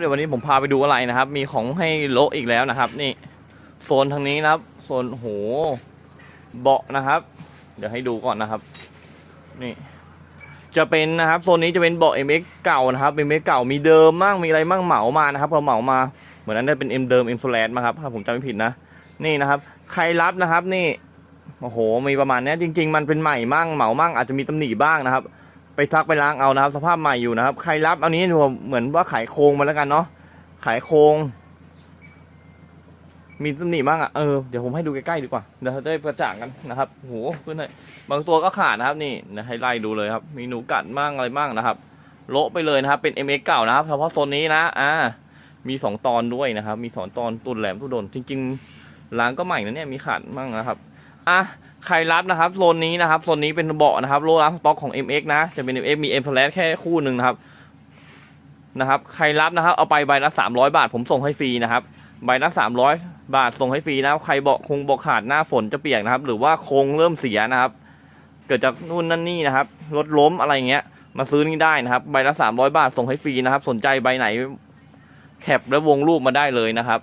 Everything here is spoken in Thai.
เดี๋ยววันนี้ผมพาไปดูอะไรนะครับ มีของให้โละอีกแล้วนะครับ นี่โซนทางนี้นะครับโซนโหเบาะนะครับ เดี๋ยวให้ดูก่อนนะครับ นี่ จะเป็นนะครับโซนนี้จะเป็นเบาะ MX เก่านะครับ MX เก่ามีเดิมมั่งมีอะไรมั่งเหมามานะครับพอเหมามาเหมือนนั้นได้เป็น M เดิม M flat มาครับถ้าผมจำไม่ผิดนะนี่นะครับ ใครรับนะครับ นี่โอ้โหมีประมาณนี้จริง ๆ มันเป็นใหม่มั่งเหมามั่งอาจจะมีตำหนิบ้างนะครับ ซักไปล้างเอานะครับ สภาพใหม่อยู่นะครับ ใครรับเอานี้ผมเหมือนว่าขายโครงมาแล้วกันเนาะขายโครงมีตำหนิบ้างอะเออเดี๋ยวผมให้ดูใกล้ๆดีกว่าเดี๋ยวจะได้ประจ่างกันนะครับโหเพื่อนเลยบางตัวก็ขาดนะครับนี่เดี๋ยวให้ไล่ดูเลยครับ มีหนูกัดบ้างอะไรบ้างนะครับโละไปเลยนะครับ เป็น MX เก่านะครับเฉพาะโซนนี้นะอ่ามีสองตอนด้วยนะครับ มีสองตอนตุนแหลมตุนโดนจริง ๆ ล้างก็ใหม่นะเนี่ยมีขาดบ้างนะครับอะ ใครรับนะครับโซนนี้นะครับโซนนี้เป็นเบาะนะครับโลล้างสต็อกของ MX นะ จะเป็น MX มี M flat แค่คู่หนึ่งนะครับนะครับ ใครรับนะครับ เอาไปใบละ300บาท ผมส่งให้ฟรีนะครับ ใบละ300บาทส่งให้ฟรีนะคใครเบาะคงเบาะขาดหน้าฝนจะเปียกนะครับ หรือว่าโครงเริ่มเสียนะครับ เกิดจากนู่นนั่นนี่นะครับรถล้มอะไรเงี้ย มาซื้อนี่ได้นะครับ ใบละ300บาทส่งให้ฟรีนะครับ สนใจใบไหนแคปและวงรูปมาได้เลยนะครับ